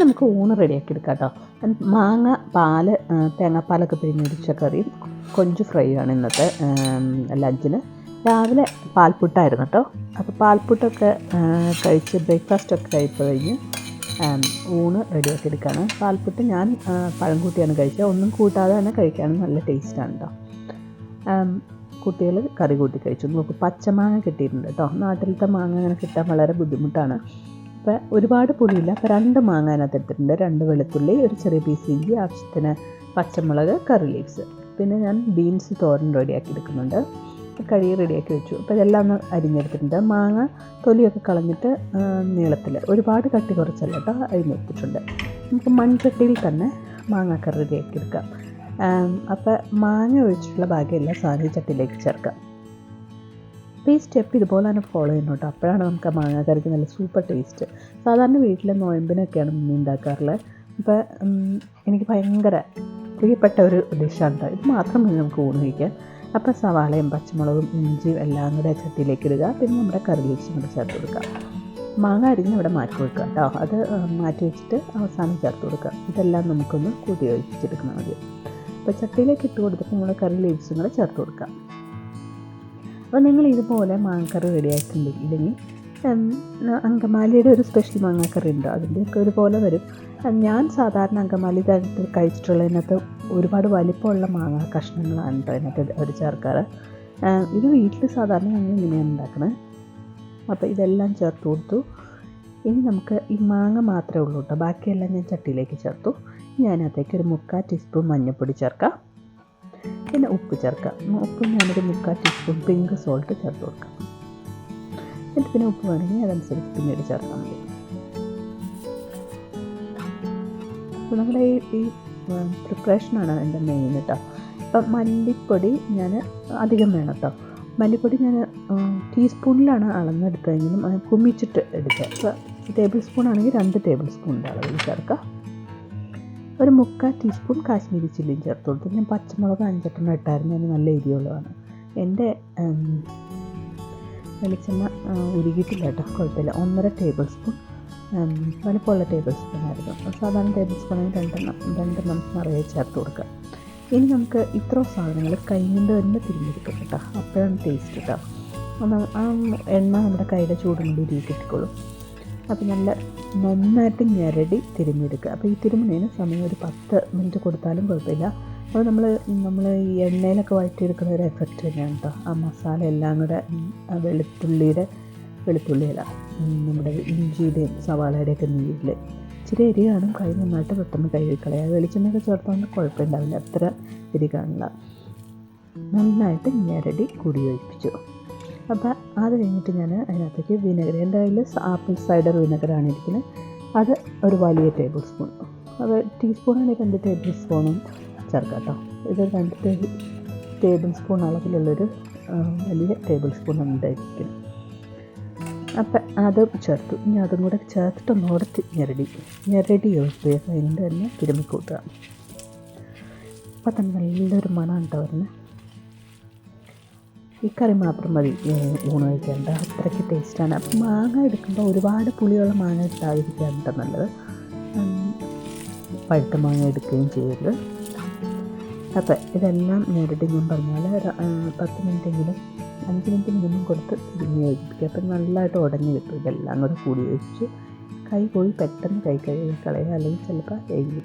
നമുക്ക് ഊണ് റെഡിയാക്കി എടുക്കാം കേട്ടോ മാങ്ങ പാൽ തേങ്ങാപ്പാലൊക്കെ പിഴിഞ്ഞൊഴിച്ച കറിയും കൊഞ്ച് ഫ്രൈയാണ് ഇന്നത്തെ ലഞ്ചിന് രാവിലെ പാൽപ്പുട്ടായിരുന്നു കേട്ടോ. അപ്പോൾ പാൽപ്പുട്ടൊക്കെ കഴിച്ച് ബ്രേക്ക്ഫാസ്റ്റൊക്കെ കഴിപ്പ് കഴിഞ്ഞ് ഊണ് റെഡിയാക്കി എടുക്കുകയാണ് പാൽപ്പുട്ട് ഞാൻ പഴംകൂട്ടിയാണ് പഴം കൂട്ടിയാണ് കഴിച്ചത്. ഒന്നും കൂട്ടാതെ തന്നെ കഴിക്കാനും നല്ല ടേസ്റ്റാണ് കേട്ടോ കുട്ടികൾ കറി കൂട്ടി കഴിച്ചു. നമുക്ക് പച്ചമാങ്ങ കിട്ടിയിട്ടുണ്ട് കേട്ടോ നാട്ടിലത്തെ മാങ്ങ അങ്ങനെ കിട്ടാൻ വളരെ ബുദ്ധിമുട്ടാണ്. അപ്പോൾ ഒരുപാട് പുളിയില്ല. അപ്പോൾ രണ്ട് മാങ്ങ അതിനകത്ത് എടുത്തിട്ടുണ്ട്. രണ്ട് വെളുത്തുള്ളി ഒരു ചെറിയ പീസ് ഇഞ്ചി ആവശ്യത്തിന് പച്ചമുളക് കറി ലീവ്സ് പിന്നെ ഞാൻ ബീൻസ് തോരൻ റെഡിയാക്കി എടുക്കുന്നുണ്ട്. കഴുകി റെഡിയാക്കി വെച്ചു. അപ്പോൾ ഇതെല്ലാം ഒന്ന് അരിഞ്ഞെടുത്തിട്ടുണ്ട്. മാങ്ങ തൊലിയൊക്കെ കളഞ്ഞിട്ട് നീളത്തിൽ ഒരുപാട് കട്ടി കുറച്ചല്ല കേട്ടോ അരിഞ്ഞെടുത്തിട്ടുണ്ട് നമുക്ക് മൺചട്ടിയിൽ തന്നെ മാങ്ങ കറി റെഡിയാക്കി എടുക്കാം. അപ്പോൾ മാങ്ങ ഒഴിച്ചിട്ടുള്ള ബാക്കിയെല്ലാം സാധനം ചട്ടിയിലേക്ക് ചേർക്കാം. അപ്പോൾ ഈ സ്റ്റെപ്പ് ഇതുപോലെ തന്നെ ഫോളോ ചെയ്യണം കേട്ടോ. അപ്പോഴാണ് നമുക്ക് ആ മാങ്ങാക്കറിക്ക് നല്ല സൂപ്പർ ടേസ്റ്റ് സാധാരണ വീട്ടിലെ നോയമ്പിനൊക്കെയാണ് മീൻ ഉണ്ടാക്കാറുള്ളത് അപ്പോൾ എനിക്ക് ഭയങ്കര പ്രിയപ്പെട്ട ഒരു ഡിഷാണ് കേട്ടോ ഇത് മാത്രം മതി നമുക്ക് ഊണ് കഴിക്കാൻ. അപ്പോൾ സവാളയും പച്ചമുളകും ഇഞ്ചിയും എല്ലാം കൂടെ ചട്ടിയിലേക്ക് ഇടുക. പിന്നെ നമ്മുടെ കറി ലീവ്സും കൂടെ ചേർത്ത് കൊടുക്കുക. മാങ്ങ അരിഞ്ഞ് ഇവിടെ മാറ്റി വെക്കുക കേട്ടോ. അത് മാറ്റി വെച്ചിട്ട് അവസാനം ചേർത്ത് കൊടുക്കുക. ഇതെല്ലാം നമുക്കൊന്ന് കൂട്ടി യോജിപ്പിച്ചെടുക്കണം മതി. അപ്പോൾ ചട്ടിയിലേക്ക് ഇട്ട് കൊടുത്തിട്ട് നമ്മൾ കറി ലീവ്സും കൂടെ ചേർത്ത് കൊടുക്കുക. അപ്പോൾ നിങ്ങൾ ഇതുപോലെ മാങ്ങക്കറി റെഡിയായിട്ടുണ്ടെങ്കിൽ അങ്കമാലിയുടെ ഒരു സ്പെഷ്യൽ മാങ്ങാക്കറി ഉണ്ട്. അതിന്റെയൊക്കെ ഒരുപോലെ വരും. ഞാൻ സാധാരണ അങ്കമാലി കഴിച്ചിട്ടുള്ളതിനകത്ത് ഒരുപാട് വലിപ്പമുള്ള മാങ്ങ കഷ്ണങ്ങളാണ് കേട്ടോ അതിനകത്ത് അവർ ചേർക്കാറ്. ഇത് വീട്ടിൽ സാധാരണ ഞങ്ങൾ ഇങ്ങനെയാണ് ഉണ്ടാക്കുന്നത് അപ്പോൾ ഇതെല്ലാം ചേർത്ത് കൊടുത്തു. ഇനി നമുക്ക് ഈ മാങ്ങ മാത്രമേ ഉള്ളൂ കേട്ടോ ബാക്കിയെല്ലാം ഞാൻ ചട്ടിയിലേക്ക് ചേർത്തു. ഞാനകത്തേക്ക് ഒരു മുക്കാൽ ടീസ്പൂൺ മഞ്ഞൾപ്പൊടി ചേർക്കാം. പിന്നെ ഉപ്പ് ചേർക്കാം ഉപ്പ് ഞാനൊരു മുക്കാൽ ടീസ്പൂൺ പിങ്ക് സോൾട്ട് ചേർത്ത് കൊടുക്കാം. എന്നിട്ട് പിന്നെ ഉപ്പ് വേണമെങ്കിൽ അതനുസരിച്ച് പിന്നീട് ചേർത്താൽ മതി. അപ്പോൾ നമ്മുടെ ഈ ഈ പ്രിപ്പറേഷനാണ് എന്റെ മെയിൻ കേട്ടോ ഇപ്പം മല്ലിപ്പൊടി ഞാൻ അധികം വേണം കേട്ടോ മല്ലിപ്പൊടി ഞാൻ ടീസ്പൂണിലാണ് അളന്നെടുത്തതെങ്കിലും കുമ്മിച്ചിട്ട് എടുക്കുക. അപ്പോൾ ടേബിൾ സ്പൂൺ ആണെങ്കിൽ രണ്ട് ടേബിൾ സ്പൂണിന്റെ അളവിൽ ചേർക്കുക. ഒരു മുക്കാൽ ടീസ്പൂൺ കാശ്മീരി ചില്ലിയും ചേർത്ത് കൊടുത്തു ഞാൻ പച്ചമുളക് അഞ്ചെട്ടെണ്ണം ഇട്ടായിരുന്നു. അതിന് നല്ല എരിയുള്ളതാണ് എന്റെ വെളിച്ചെണ്ണ ഉരുകിയിട്ടില്ല കേട്ടോ. കുഴപ്പമില്ല. ഒന്നര ടേബിൾ സ്പൂൺ വലുപ്പമുള്ള ടേബിൾ സ്പൂൺ ആയിരുന്നു. സാധാരണ ടേബിൾ സ്പൂണിന് രണ്ടെണ്ണം രണ്ടെണ്ണം നിറയെ ചേർത്ത് കൊടുക്കുക. ഇനി നമുക്ക് ഇത്ര സാധനങ്ങൾ. കൈകൊണ്ട് തന്നെ തിരിഞ്ഞെടുക്കും കേട്ടോ. അപ്പോഴാണ് ടേസ്റ്റ് കേട്ടോ. ഒന്ന് ആ എണ്ണ നമ്മുടെ കൈയുടെ ഉരുകി കൂടി അപ്പോൾ നല്ല നന്നായിട്ട് ഞെരടി തിരുമ്മിയെടുക്കുക അപ്പോൾ ഈ തിരുമ്മുന്നതിന് സമയം ഒരു പത്ത് മിനിറ്റ് കൊടുത്താലും കുഴപ്പമില്ല. അപ്പോൾ നമ്മൾ നമ്മൾ ഈ എണ്ണയിലൊക്കെ വഴറ്റിയെടുക്കുന്ന ഒരു എഫക്റ്റ് തന്നെയാണ് കേട്ടോ ആ മസാല എല്ലാം കൂടെ വെളുത്തുള്ളിയുടെ വെളുത്തുള്ളിയല്ല നമ്മുടെ ഇഞ്ചിയുടെയും സവാളയുടെയൊക്കെ നീരിൽ ഇച്ചിരി എരി കാണും. കൈ നന്നായിട്ട് പെട്ടെന്ന് കഴുകി കളയാം. വെളിച്ചെണ്ണയൊക്കെ ചേർത്തുകൊണ്ട് കുഴപ്പമുണ്ടാവില്ല അത്ര എരി കാണില്ല നന്നായിട്ട് ഞെരടി കൂടി യോജിപ്പിച്ചു അപ്പോൾ അത് കഴിഞ്ഞിട്ട് ഞാൻ അതിനകത്തേക്ക് വിനെഗർ എന്റെ കയ്യിൽ ആപ്പിൾ സൈഡർ വിനെഗറാണ് ഇരിക്കുന്നത്. അത് ഒരു വലിയ ടേബിൾ സ്പൂൺ. അത് ടീസ്പൂണാണെങ്കിൽ രണ്ട് ടേബിൾ സ്പൂണും ചേർക്കാം കേട്ടോ. ഇത് രണ്ട് ടേബിൾ ടേബിൾ സ്പൂൺ അളവിലുള്ളൊരു വലിയ ടേബിൾ സ്പൂൺ ഉണ്ടായിരിക്കും അപ്പം അത് ചേർത്തു. ഇനി അതും കൂടെ ചേർത്തിട്ട് ഒന്നുകൂടെ ഞെരടി ഞെരടി യോജിപ്പിക്കുക അതിന്റെ തന്നെ തിരുമ്മിക്കൂട്ടുക. അപ്പം തന്നെ നല്ലൊരു മണം കേട്ടോ വരുന്നത്. ഈ കറി മാത്രം മതി. ഊണ് കഴിക്കേണ്ട. അത്രയ്ക്ക് ടേസ്റ്റാണ് അപ്പം മാങ്ങ എടുക്കുമ്പോൾ ഒരുപാട് പുളിയുള്ള മാങ്ങ കേട്ടോ നല്ലത്. പഴുത്ത മാങ്ങ എടുക്കുകയും ചെയ്യരുത്. അപ്പം ഇതെല്ലാം നേരിട്ട് ഞാൻ പറഞ്ഞാൽ പത്ത് മിനിറ്റെങ്കിലും അഞ്ച് മിനിറ്റ് മിനിമം കൊടുത്ത് തിരിഞ്ഞ് കഴിപ്പിക്കുക. അപ്പം നല്ലതായിട്ട് ഉടഞ്ഞ് കിട്ടും. ഇതെല്ലാം കൂടെ കൂടി വെച്ച് കൈ പോയി പെട്ടെന്ന് കൈ കഴുകി കളയുക. അല്ലെങ്കിൽ ചിലപ്പോൾ എഴുതി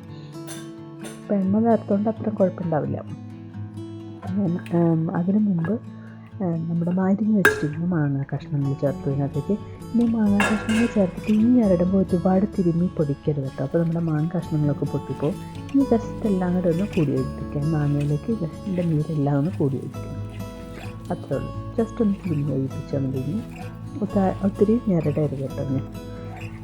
അപ്പം എണ്ണ നേരത്തോണ്ട് അത്ര കുഴപ്പമുണ്ടാവില്ല. ഞാൻ, അതിനു മുമ്പ് നമ്മുടെ മാരിഞ്ഞ് വെച്ചിരിക്കുന്ന മാങ്ങ കഷ്ണങ്ങൾ ചേർത്ത് ഇതിനകത്തേക്ക്. ഇനി മാങ്ങ കഷ്ണങ്ങൾ ചേർത്തിട്ട് ഇനി ഞരടുമ്പോൾ ഒരുപാട് തിരുമ്മി പൊടിക്കരുത് കേട്ടോ. അപ്പോൾ നമ്മുടെ മാങ്ങ കഷ്ണങ്ങളൊക്കെ പൊട്ടിപ്പോൾ ഇനി ജസ്റ്റ് എല്ലാം കൂടെ ഒന്ന് കൂടി ഒഴിപ്പിക്കാം മാങ്ങയിലേക്ക് ജസ്റ്റിന്റെ നീരെല്ലാം ഒന്ന് കൂടി ഒഴിപ്പിക്കാം അത്രേ ഉള്ളൂ. ജസ്റ്റ് ഒന്ന് തിരുമ്മി ഒഴിപ്പിച്ചാൽ മതി ഒത്തിരി ഞെരടരുത് കേട്ടോ ഞാൻ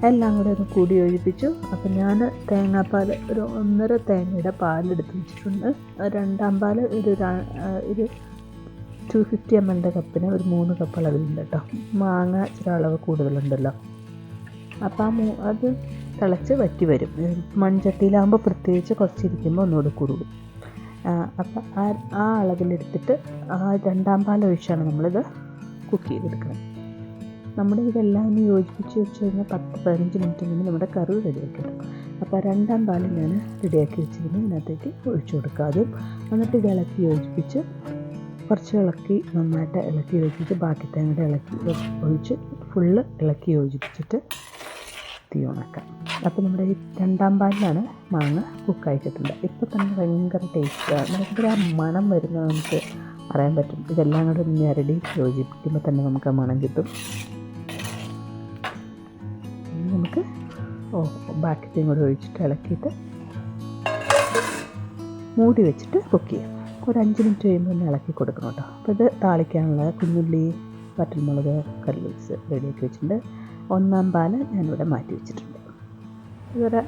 എല്ലാം കൂടെ ഒന്ന് കൂടി ഒഴിപ്പിച്ചു അപ്പം ഞാൻ തേങ്ങാപ്പാൽ ഒരു ഒന്നര തേങ്ങയുടെ പാലെടുത്ത് വെച്ചിട്ടുണ്ട്. രണ്ടാം പാൽ ഒരു ഒരു ടു ഫിഫ്റ്റി എം എല്ലിന്റെ കപ്പിന് ഒരു മൂന്ന് കപ്പ് അളവിലുണ്ട് കേട്ടോ മാങ്ങ ഇച്ചിരി അളവ് കൂടുതലുണ്ടല്ലോ. അപ്പം ആ മൂ അത് തിളച്ച് വറ്റി വരും. മൺചട്ടിയിലാകുമ്പോൾ പ്രത്യേകിച്ച് കുറച്ചിരിക്കുമ്പോൾ ഒന്നുകൂടി കൂടും. അപ്പം ആ ആ അളവിലെടുത്തിട്ട് ആ രണ്ടാം പാൽ ഒഴിച്ചാണ് നമ്മളിത് കുക്ക് ചെയ്തെടുക്കുന്നത്. നമ്മുടെ ഇതെല്ലാം ഒന്ന് യോജിപ്പിച്ച് വെച്ച് കഴിഞ്ഞാൽ പത്ത് പതിനഞ്ച് മിനിറ്റ് കഴിഞ്ഞ് നമ്മുടെ കറി റെഡിയാക്കി കിട്ടും അപ്പോൾ രണ്ടാം പാൽ ഞാൻ റെഡിയാക്കി വെച്ചിരുന്നു. ഇതിനകത്തേക്ക് ഒഴിച്ചു കൊടുക്കുക ആദ്യം എന്നിട്ട് ഇളക്കി യോജിപ്പിച്ച് കുറച്ച് ഇളക്കി നന്നായിട്ട് ഇളക്കി യോജിപ്പിച്ച് ബാക്കി തേങ്ങയുടെ ഇളക്കി ഒഴിച്ച് ഫുള്ള് ഇളക്കി യോജിപ്പിച്ചിട്ട് തീ ഉണക്കാം. അപ്പോൾ നമ്മുടെ ഈ രണ്ടാം പാലിലാണ് മാങ്ങ കുക്കായി കിട്ടുന്നത്. ഇപ്പോൾ തന്നെ ഭയങ്കര ടേസ്റ്റാണ് ഭയങ്കര മണം വരുന്നത് നമുക്ക് അറിയാൻ പറ്റും. ഇതെല്ലാം കൂടെ ഒന്ന് ഞരടി യോജിപ്പിക്കുമ്പോൾ തന്നെ നമുക്ക് മണം കിട്ടും. ഇനി നമുക്ക് ഓ ബാക്കിത്തെയും കൂടെ ഒഴിച്ചിട്ട് ഇളക്കിയിട്ട് മൂടി വെച്ചിട്ട് കുക്ക് ചെയ്യാം. ഒരു അഞ്ച് മിനിറ്റ് കഴിയുമ്പോൾ ഒന്ന് ഇളക്കി കൊടുക്കണം കേട്ടോ. അപ്പോൾ ഇത് താളിക്കാനുള്ള കുഞ്ഞുള്ളി വറ്റൽമുളക് കറിവേസ് റെഡിയാക്കി വെച്ചിട്ടുണ്ട്. ഒന്നാം പാൽ ഞാനിവിടെ മാറ്റി വെച്ചിട്ടുണ്ട്. ഇതൊരു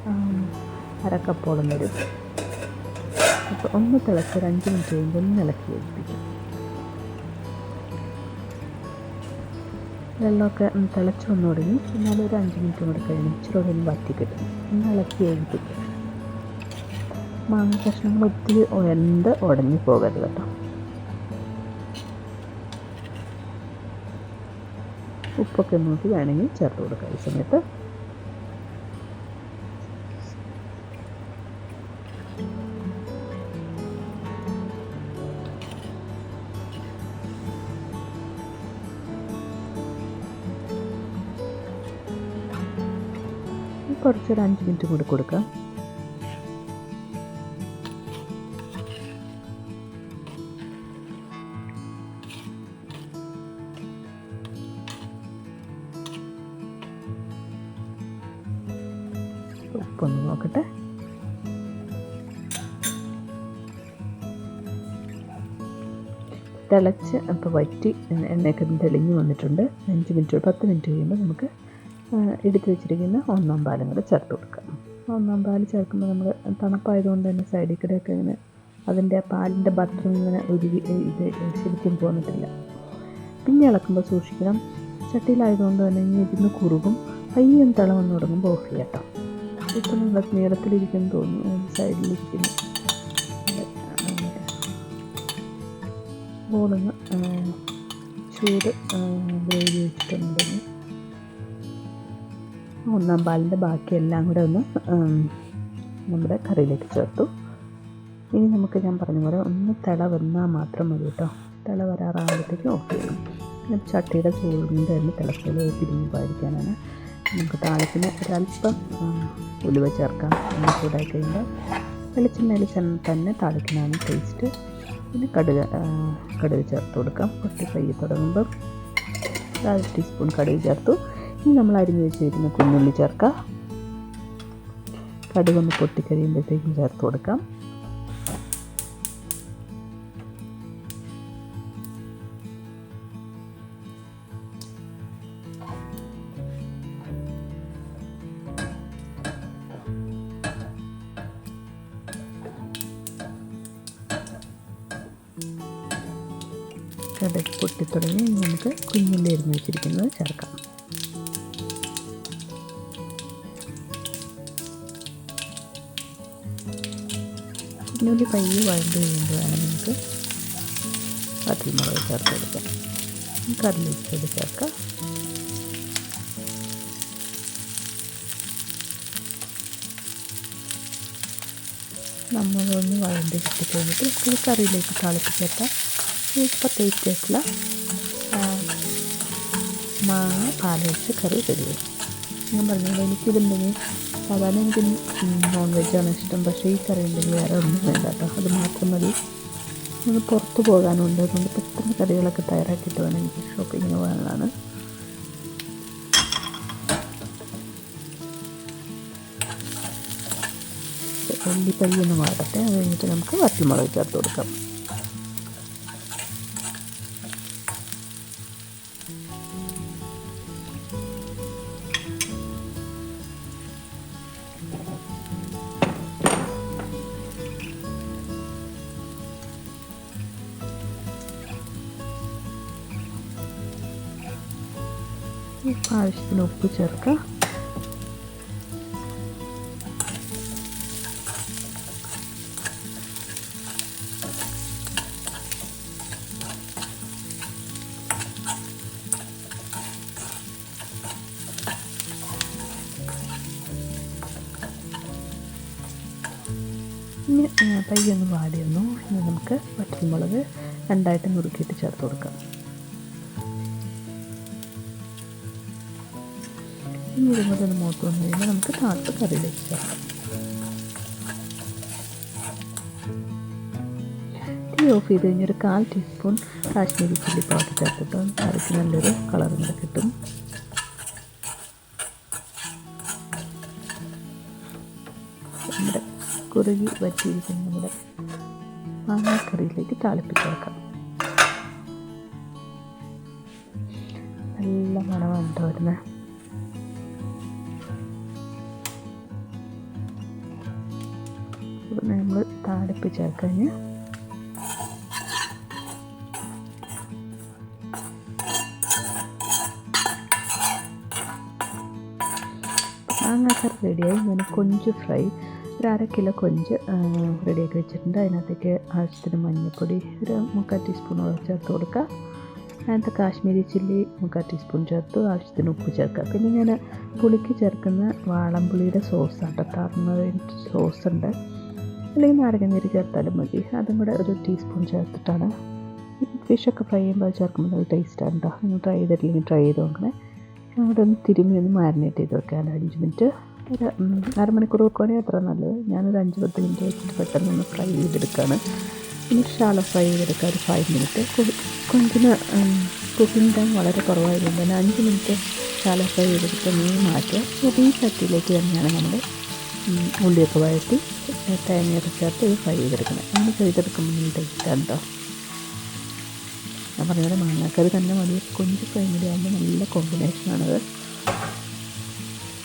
അരക്കപ്പോളം വരും. അപ്പോൾ ഒന്ന് തിളച്ച് ഒരു അഞ്ച് മിനിറ്റ് കഴിയുമ്പോൾ ഒന്ന് ഇളക്കി യോജിപ്പിക്കും വെള്ളമൊക്കെ തിളച്ച് വന്നു തുടങ്ങി. എന്നാലും ഒരു അഞ്ച് മിനിറ്റ് കൂടി കഴിഞ്ഞ് ഇച്ചിരി കൂടെ ഒന്ന് വറ്റി കിട്ടും. ഒന്ന് ഇളക്കി യോജിപ്പിക്കും മാങ്ങ കഷ്ണങ്ങൾ ഒത്തിരി ഉയർന്ന് ഉടഞ്ഞു പോകരുത് കേട്ടോ. ഉപ്പൊക്കെ നോക്കി വേണമെങ്കിൽ ചേർത്ത് കൊടുക്കാം ഈ സമയത്ത്. കുറച്ചൊരു അഞ്ച് മിനിറ്റ് കൂടി കൊടുക്കാം. ഉപ്പൊന്ന് നോക്കട്ടെ. തിളച്ച് അപ്പോൾ വറ്റി എണ്ണയൊക്കെ തെളിഞ്ഞ് വന്നിട്ടുണ്ട്. അഞ്ച് മിനിറ്റ് പത്ത് മിനിറ്റ് കഴിയുമ്പോൾ നമുക്ക് എടുത്ത് വെച്ചിരിക്കുന്ന ഒന്നാം പാലും കൂടെ ചേർത്ത് കൊടുക്കാം. ഒന്നാം പാൽ ചേർക്കുമ്പോൾ നമ്മൾ തണുപ്പായതുകൊണ്ട് തന്നെ സൈഡിൽ കൂടെയൊക്കെ ഇങ്ങനെ അതിന്റെ പാലിന്റെ ബട്ടർ ഇങ്ങനെ ഉരുകി ഇത് ശരിക്കും പോന്നിട്ടില്ല. പിന്നെ ഇളക്കുമ്പോൾ സൂക്ഷിക്കണം. ചട്ടിയിലായതുകൊണ്ട് തന്നെ ഇനി ഇരുന്ന് കുറുകും. പയ്യൊന്ന് തിളവന്ന് തുടങ്ങുമ്പോൾ ഓഫ് ചെയ്യാം ഇപ്പം നിങ്ങൾ നീളത്തിലിരിക്കും തോന്നുന്നു സൈഡിലിരിക്കുന്നു. ബോളൊന്ന് ചൂട് ഗ്രേവി വെച്ചിട്ടുണ്ടെങ്കിൽ ഒന്നാം പാലിന്റെ ബാക്കിയെല്ലാം കൂടെ ഒന്ന് നമ്മുടെ കറിയിലേക്ക് ചേർത്തു. ഇനി നമുക്ക് ഞാൻ പറഞ്ഞ പോലെ ഒന്ന് തിള വന്നാൽ മാത്രം മതി കേട്ടോ. തിള വരാറാകുമ്പോഴത്തേക്കും പിന്നെ ചട്ടിയുടെ ചൂടിന്റെ തന്നെ തിളക്കൽ പിരിഞ്ഞ് പാടിക്കാനാണ് നമുക്ക് താളത്തിന് ഒരല്പം ഉലുവ ചേർക്കാം. ഒന്ന് ചൂടായി കഴിയുമ്പോൾ വെളിച്ചെണ്ണയിൽ തന്നെ താളിക്കുന്നതാണ് ടേസ്റ്റ് പിന്നെ കടുക് കടുക് ചേർത്ത് കൊടുക്കാം. പൊട്ടി ഫ്രൈ തുടങ്ങുമ്പം അര ടീസ്പൂൺ കടുക് ചേർത്തു. ഇനി നമ്മൾ അരിഞ്ഞ് വെച്ചിരിക്കുന്ന കുഞ്ഞുള്ളി ചേർക്കാം. കടുകൊന്ന് പൊട്ടിക്കഴിയുമ്പോഴത്തേക്കും ചേർത്ത് കൊടുക്കാം. വറ്റൽമുളക് ചേർത്ത് കൊടുക്കാം കറിവേപ്പില ചേർക്കാം. നമ്മളൊന്ന് വഴണ്ട് ഇട്ട് കഴിഞ്ഞിട്ട് നമുക്ക് കറിയിലേക്ക് തിളപ്പിച്ചേർത്താം ഇപ്പോൾ ടേസ്റ്റ് മാ പാലൊഴിച്ച് കറി റെഡിയായി. ഞാൻ പറഞ്ഞത് എനിക്കിതുണ്ടെങ്കിൽ സാധാരണ എനിക്ക് നോൺ വെജാണ് ഇഷ്ടം പക്ഷേ ഈ കറി ഉണ്ടെങ്കിൽ വേറെ ഒന്നും വേണ്ട കേട്ടോ. അത് മാത്രം മതി. ഒന്ന് പുറത്ത് പോകാനുണ്ട്. അതുകൊണ്ട് പെട്ടെന്ന് കറികളൊക്കെ തയ്യാറാക്കിയിട്ട് വേണം എനിക്ക് ഷോപ്പിങ്ങിന് പോകാനുള്ളതാണ്. ഉള്ളി ഒന്ന് വാടട്ടെ. അത് കഴിഞ്ഞിട്ട് നമുക്ക് വറ്റൽമുളക് ചേർത്ത് കൊടുക്കാം. ആവശ്യത്തിന് ഉപ്പ് ചേർക്കുക. ഇനി തൈ ഒന്ന് ഇനി നമുക്ക് പച്ചമുളക് രണ്ടായിട്ട് നുറുക്കിയിട്ട് ചേർത്ത് കൊടുക്കാം. ഇനി അത് മൂത്ത് വന്നു കഴിയുമ്പോൾ നമുക്ക് താത്ത കറി വയ്ക്കാം തീ ഓഫ് ചെയ്ത് കഴിഞ്ഞൊരു കാൽ ടീസ്പൂൺ കാശ്മീരി ചില്ലി പൗഡർ ചേർത്തിട്ട് കറിക്ക് നല്ലൊരു കളർ കൂടെ കിട്ടും. നമ്മുടെ കുറുകി വറ്റിയിരിക്കുന്ന നമ്മുടെ മാങ്ങാക്കറിയിലേക്ക് താളിപ്പിച്ച് വെക്കാം നല്ല മണമാണ് കേട്ടോ വരുന്നത്. താളിപ്പിച്ച് ചേർക്കാൻ മാങ്ങാക്കറി റെഡിയായി. ഞാൻ കൊഞ്ച് ഫ്രൈ. ഒരു അര കിലോ കൊഞ്ച് റെഡിയാക്കി വെച്ചിട്ടുണ്ട്. അതിനകത്തേക്ക് ആവശ്യത്തിന് മഞ്ഞൾപ്പൊടി ഒരു മുക്കാൽ ടീസ്പൂൺ ചേർത്ത് കൊടുക്കുക. അതിനകത്ത് കാശ്മീരി ചില്ലി മുക്കാൽ ടീസ്പൂൺ ചേർത്ത്. ആവശ്യത്തിന് ഉപ്പ് ചേർക്കുക. പിന്നെ ഞാൻ പുളിക്ക് ചേർക്കുന്ന വാളംപുളിയുടെ സോസാണ് ടർമറിൻ സോസ് ഉണ്ട് അല്ലെങ്കിൽ നാരങ്ങനീര് ചേർത്താലും മതി. അതും കൂടെ ഒരു ടീസ്പൂൺ ചേർത്തിട്ടാണ്. ഫിഷൊക്കെ ഫ്രൈ ചെയ്യുമ്പോൾ ചേർക്കുമ്പോൾ നല്ല ടേസ്റ്റാണ് കേട്ടോ നിങ്ങൾ ട്രൈ ചെയ്തിട്ടില്ലെങ്കിൽ ട്രൈ ചെയ്ത് നോക്കണേ. അവിടെ ഒന്ന് തിരുമ്മി ഒന്ന് മാരിനേറ്റ് ചെയ്ത് വെക്കാൻ അഞ്ച് മിനിറ്റ് ഒരു അരമണിക്കൂർ വെക്കുകയാണെങ്കിൽ അത്ര നല്ലത്. ഞാനൊരു അഞ്ച് പത്ത് മിനിറ്റ് വെച്ചിട്ട് പെട്ടെന്ന് ഒന്ന് ഫ്രൈ ചെയ്തെടുക്കുകയാണ് ഇനി ഷാള ഫ്രൈ ചെയ്തെടുക്കുക ഒരു ഫൈവ് മിനിറ്റ് കൊഞ്ചിന് കുക്കിംഗ് ടൈം വളരെ കുറവായതുകൊണ്ട് തന്നെ അഞ്ച് മിനിറ്റ് ഷാള ഫ്രൈ ചെയ്തെടുത്ത് മീൻ മാറ്റുക. ഈ ചട്ടിയിലേക്ക് തന്നെയാണ് നമ്മൾ ഉള്ളിയൊക്കെ വഴറ്റി തേങ്ങയൊക്കെ ചേർത്ത് ഇത് ഫ്രൈ ചെയ്തെടുക്കണം. അങ്ങനെ ചെയ്തെടുക്കുമ്പോൾ കേട്ടോ ഞാൻ പറഞ്ഞ മാങ്ങാക്കറി തന്നെ മതി. കൊഞ്ച് ഫ്രൈ കൂടി ആകുമ്പോൾ നല്ല കോമ്പിനേഷനാണത്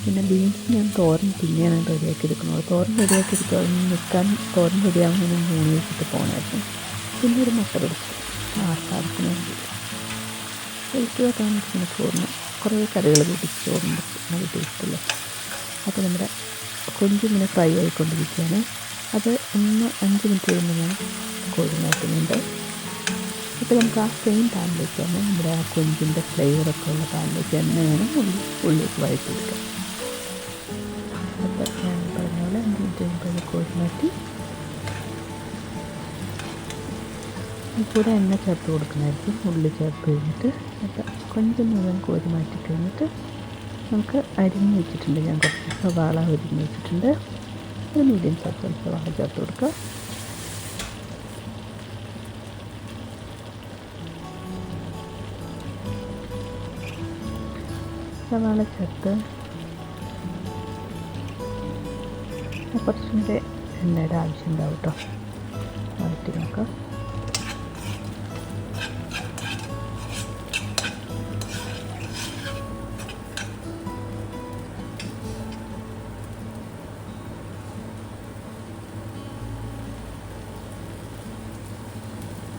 പിന്നെ ബീൻസ് ഞാൻ തോരൻ പിന്നെയാണ് റെഡിയാക്കി എടുക്കുന്നത് തോരൻ റെഡിയാക്കി എടുക്കുക നിൽക്കാൻ തോരൻ റെഡിയാകുമ്പോൾ ഞാൻ മൂന്ന് വെച്ചിട്ട് പോകണമായിരുന്നു പിന്നെ ഒരു മുട്ട പിടിച്ചു ആർക്കാർക്കിന് വേണ്ടി. ഹെൽത്ത് വെക്കാൻ പറ്റുന്ന ചോറിന് കുറേ കറികൾ കൂട്ടി ചോറിന് നല്ല ടേസ്റ്റല്ലേ അപ്പോൾ നമ്മുടെ കൊഞ്ച് ഇങ്ങനെ ഫ്രൈ ആയിക്കൊണ്ടിരിക്കുകയാണ്. അത് ഒന്ന് അഞ്ച് മിനിറ്റ് കഴിയുമ്പോൾ ഞാൻ കോഴി മാറ്റുന്നുണ്ട്. അപ്പോൾ നമുക്ക് ആ സെയിം പാനിലേക്ക് തന്നെ നമ്മുടെ ആ കൊഞ്ചിന്റെ ഫ്ലേവറൊക്കെ ഉള്ള പാനിലേക്ക് തന്നെ വേണം ഉള്ളി ഉള്ളിലേക്ക് വഴറ്റിയെടുക്കാം. അപ്പോൾ ഞാൻ പറഞ്ഞ പോലെ അഞ്ച് മിനിറ്റ് കഴിയുമ്പോൾ കോഴി മാറ്റി. കൂടെ എണ്ണ ചേർത്ത് കൊടുക്കണമായിരിക്കും ഉള്ളി ചേർത്ത് കഴിഞ്ഞിട്ട്. അപ്പോൾ കൊഞ്ചം മുഴുവൻ കോരി മാറ്റി കഴിഞ്ഞിട്ട് നമുക്ക് അരിഞ്ഞ് വെച്ചിട്ടുണ്ട്. ഞാൻ കുറച്ച് സവാള അരിഞ്ഞ് വെച്ചിട്ടുണ്ട്. ഒരു മീഡിയം സൈസ് സവാള ചേർത്ത് കൊടുക്കുക സവാള ചേർത്ത് കുറച്ചും കൂടെ എണ്ണയുടെ ആവശ്യം ഉണ്ടാവും കേട്ടോ. വഴറ്റി നോക്കാം.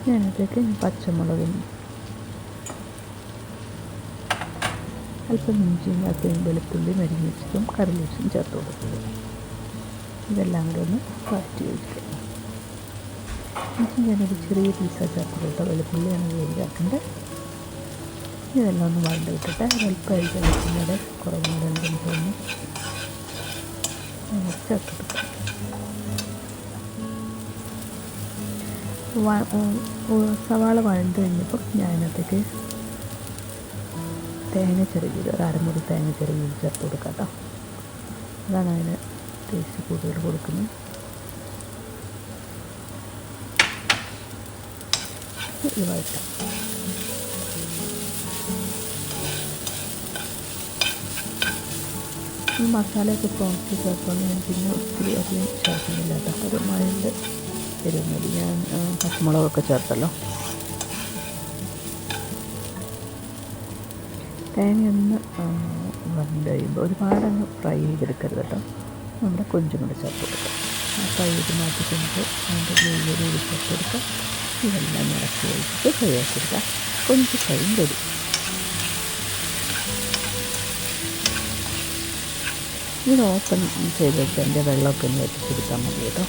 ഞാനതിലേക്ക് പച്ചമുളകും അല്പം ഇഞ്ചിയും അല്പം വെളുത്തുള്ളി അരിഞ്ഞിച്ചതും കറിവേച്ചും ചേർത്ത് കൊടുക്കുക. ഇതെല്ലാം കൂടെ ഒന്ന് വഴറ്റി വയ്ക്കുക ഇഞ്ചി ഞാനൊരു ചെറിയ പീസാണ് ചേർത്ത് കേട്ടോ വെളുത്തുള്ളിയാണ് വേണ്ടിയാക്കേണ്ടത് ഇതെല്ലാം ഒന്ന് വഴണ്ട് വിട്ടിട്ട് അല്പം അരിച്ച വെക്കുന്നത് കുറവുകൂടെ ചേർത്ത് കൊടുക്കുക സവാള വഴണ്ട് കഴിഞ്ഞപ്പോൾ ഞാൻ അതിനകത്തേക്ക് തേങ്ങ ചെറുകിയത് ഒരു അരമുറി തേങ്ങ ചെറുകിയത് ചേർത്ത് കൊടുക്കാം കേട്ടോ അതാണ് അതിന് ടേസ്റ്റ് കൂടുതൽ കൊടുക്കുന്നത്. ഈ മസാലയൊക്കെ പ്രോൺസ് ചേർത്തുകൊണ്ട് ഞാൻ പിന്നെ ഒത്തിരി അധികം ചേർക്കുന്നില്ല കേട്ടോ ഒരു വരുന്നത് ഞാൻ പച്ചമുളകൊക്കെ ചേർത്തല്ലോ. തേങ്ങയൊന്ന് വന്നു കഴിയുമ്പോൾ ഒരുപാടൊന്ന് ഫ്രൈ ചെയ്തെടുക്കരുത് കേട്ടോ. നമ്മുടെ കൊഞ്ചും കൂടെ ചേർത്ത് കൊടുക്കാം. ആ ഫ്രൈ ചെയ്ത് മാറ്റി കഴിഞ്ഞിട്ട് അതിന്റെ നെയ്യൊരു കൂടി ചേർത്ത് കൊടുക്കുക ഇതെല്ലാം ഇറക്കി വെച്ചിട്ട് ഫ്രൈ ആക്കി എടുക്കുക കൊഞ്ച് ഫ്രൈയും റെഡി. ഇത് ഓപ്പൺ ചെയ്തിട്ട് എന്റെ വെള്ളമൊക്കെ ഒന്ന് വറ്റിച്ചെടുത്താൽ മതി കേട്ടോ.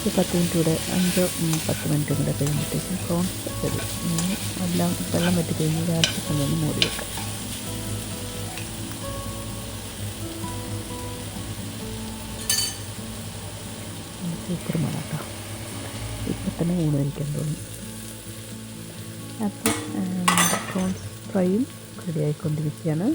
ഒരു പത്ത് മിനിറ്റ് കൂടെ അഞ്ചോ പത്ത് മിനിറ്റ് കൂടെ കഴിയുമ്പോഴത്തേക്കും പ്രോൺസ് വരും എല്ലാം വെള്ളം വറ്റി കഴിഞ്ഞ് രാത്രി ഒന്ന് മൂടി വെക്കാം. സൂപ്പർ മണം ഇപ്പം തന്നെ ഊണ് തോന്നി. അപ്പോൾ പ്രോൺസ് ഫ്രൈയും റെഡി ആയിക്കൊണ്ടിരിക്കുകയാണ്.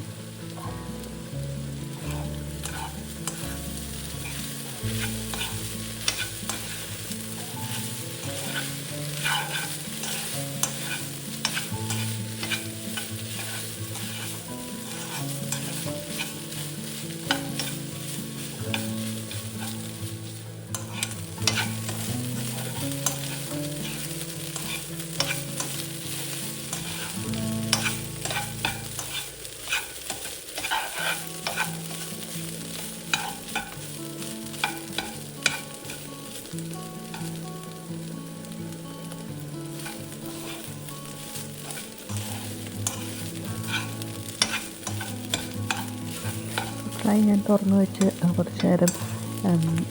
ഫ്രൈ ഞാൻ തുറന്ന് വെച്ച് കുറച്ച് നേരം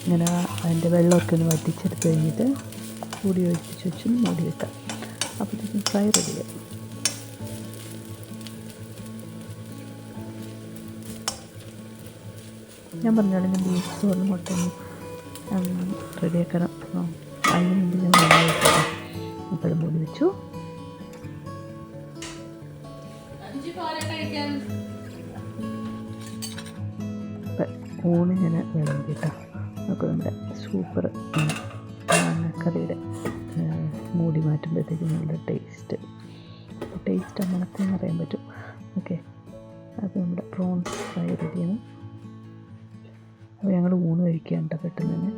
ഇങ്ങനെ അതിന്റെ വെള്ളമൊക്കെ ഒന്ന് വറ്റിച്ചെടുത്ത് കഴിഞ്ഞിട്ട് കൂടി ഒഴിച്ച് വെച്ച് മൂടി വെക്കാം. അപ്പോഴത്തേക്കും ഫ്രൈ റെഡിയായി ഞാൻ പറഞ്ഞാലും ഞാൻ ബീഫ് ചോറിന് മുട്ട റെഡിയാക്കണം അതിന് മുമ്പ് ഞാൻ അപ്പോഴും മൂടി വെച്ചു. ഇപ്പം ഊണ് ഞാൻ വിളമ്പിട്ടോ നമുക്ക് നമ്മുടെ സൂപ്പർ കറിയുടെ മൂടി മാറ്റുമ്പോഴത്തേക്കും നല്ല ടേസ്റ്റ് ടേസ്റ്റ് മണത്തെന്ന് അറിയാൻ പറ്റും. ഓക്കെ അത് നമ്മുടെ പ്രോൺസ് ഫ്രൈ റെഡിയാണ് അപ്പോൾ ഞങ്ങൾ ഊണ് കഴിക്കുകയാണ് കേട്ടോ പെട്ടെന്ന് തന്നെ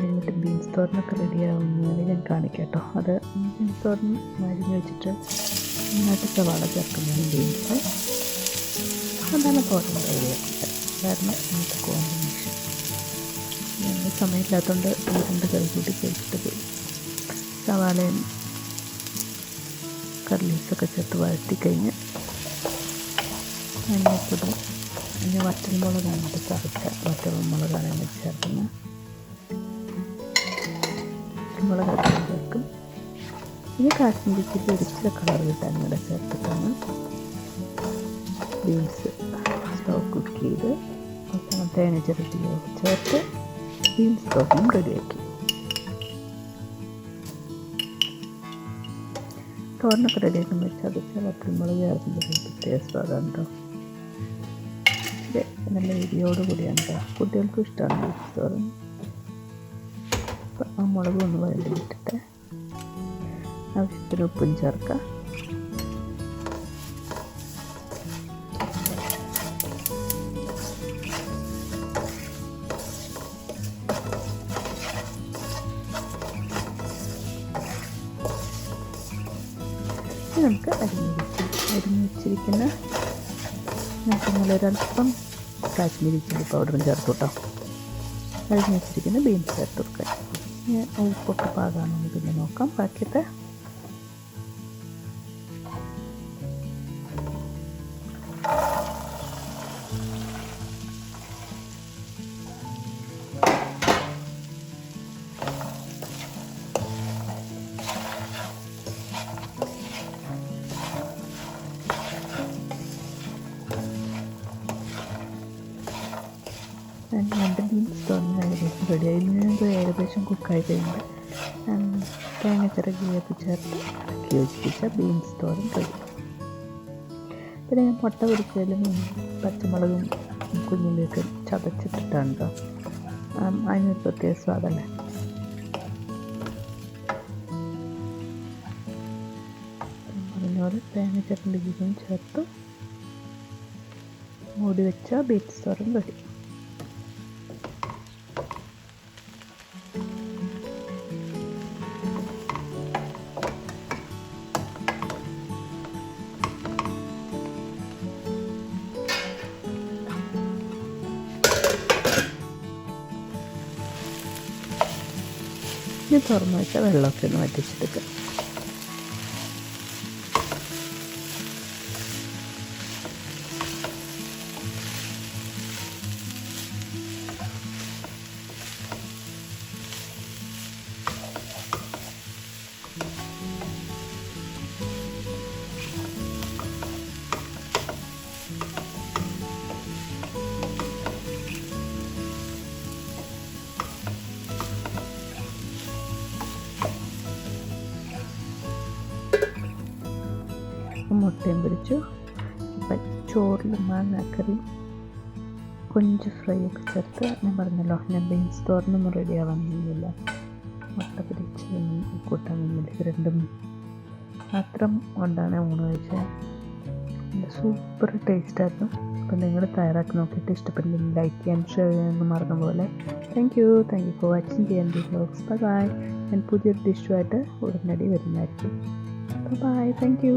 എന്നിട്ട് ബീൻസ് തോരനൊക്കെ റെഡിയാവുന്നതിന് ഞാൻ കാണിക്കാം കേട്ടോ അത് ബീൻസ് തോരൻ മരുന്ന് വെച്ചിട്ട് നന്നായിട്ട് സവാള ചേർക്കുന്നതാണ് ബീൻസ് അതാണ് തോരൻ റെഡിയാക്കുന്നത് കാരണം ഇന്നത്തെ കോമ്പിനേഷൻ ഞങ്ങൾ സമയമില്ലാത്തതുകൊണ്ട് ഈ രണ്ട് കറി കൂട്ടി കഴിച്ചിട്ട് പോയി. സവാളയും കർലീസൊക്കെ ചേർത്ത് വഴറ്റി കഴിഞ്ഞ് മഞ്ഞപ്പൊടി പിന്നെ വറ്റൽമുളകാണ് അത് ചതച്ച വറ്റൽമുളകാണ് ഞാൻ ചേർക്കുന്നത്. മുളക് ചേർക്കും ഇനി കാശ്മീരിക്ക് ഒരിച്ചിരി കളർ കിട്ടാൻ ഇവിടെ ചേർത്തിട്ടാണ്. ബീൻസ്. കുക്ക് ചെയ്ത് തേങ്ങ ചിരട്ടിയോട് ചേർത്ത് ബീൻസ് തോന്നും റെഡിയാക്കി തോരനൊക്കെ റെഡിയാക്കുമ്പോൾ ചതച്ച വറ്റൽമുളക് ചേർക്കുമ്പോൾ പ്രത്യേക സ്വാദാണ് കേട്ടോ നല്ല എരിയോട് കൂടിയാണ് കേട്ടോ കുട്ടികൾക്കും ഇഷ്ടമാണ് ബീഫ് തോരൻ. ആ മുളക് ഒന്ന് ഇട്ടിട്ട് ആവശ്യത്തിന് ഉപ്പും ചേർക്കാം. നമുക്ക് അരിഞ്ഞ് അരിഞ്ഞിരിക്കുന്ന അരിഞ്ഞ് വെച്ചിരിക്കുന്ന നല്ലൊരല്പം കാശ്മീരി ചില്ലി പൗഡറും ചേർത്ത് കേട്ടോ. അരിഞ്ഞ് വെച്ചിരിക്കുന്ന ബീൻസ് ചേർത്ത് കൊടുക്കുക ഉപ്പൊക്കെ പാകാണെന്ന് പിന്നെ നോക്കാം. ബാക്കിയത്തെ കഴിയുമ്പോൾ തേങ്ങ ചിറകിയൊക്കെ ചേർത്ത് ഇറക്കി യോജിപ്പിച്ച ബീൻസ് തോരൻ റെഡി പിന്നെ ഞാൻ മുട്ട പൊരിച്ചാലും പച്ചമുളകും കുഞ്ഞിലേക്ക് കേട്ടോ അതിനൊരു പ്രത്യേക സ്വാദല്ലേ? പറഞ്ഞ പോലെ തേങ്ങ ചിരണ്ടിയും ചേർത്ത് മൂടി വെച്ച ബീറ്റ് സ്വരം റെഡി തുറന്ന് വെച്ചാൽ വെള്ളമൊക്കെ ഒന്ന് വറ്റിച്ചെടുക്കുക. മുട്ടയും പിടിച്ചു ഇപ്പം ചോറിൽ മാങ്ങാക്കറിയും കൊഞ്ച് ഫ്രൈ ഒക്കെ ചേർത്ത് ഞാൻ പറഞ്ഞല്ലോ ഞാൻ ബീൻസ് തോരനൊന്നും റെഡി ആവാനൊന്നുമില്ല മുട്ട പൊരിച്ചതൊന്നും കൂട്ടാനൊന്നുമില്ല ഇത് രണ്ടും മാത്രം കൊണ്ടാണ് ഊണ് കഴിച്ചത്. സൂപ്പർ ടേസ്റ്റായിരുന്നു അപ്പം നിങ്ങൾ തയ്യാറാക്കി നോക്കിയിട്ട് ഇഷ്ടപ്പെട്ടില്ലെങ്കിൽ ലൈക്ക് ചെയ്യാൻ ഷെയർ ചെയ്യാനൊന്നും മറന്ന പോലെ thank you thank you for watching ചെയ്യാൻ ദി ബ്ലോഗ്സ് ബൈ ഞാൻ പുതിയൊരു ഡിഷുമായിട്ട് ഉടനടി വരുന്നതായിരിക്കും. Bye thank you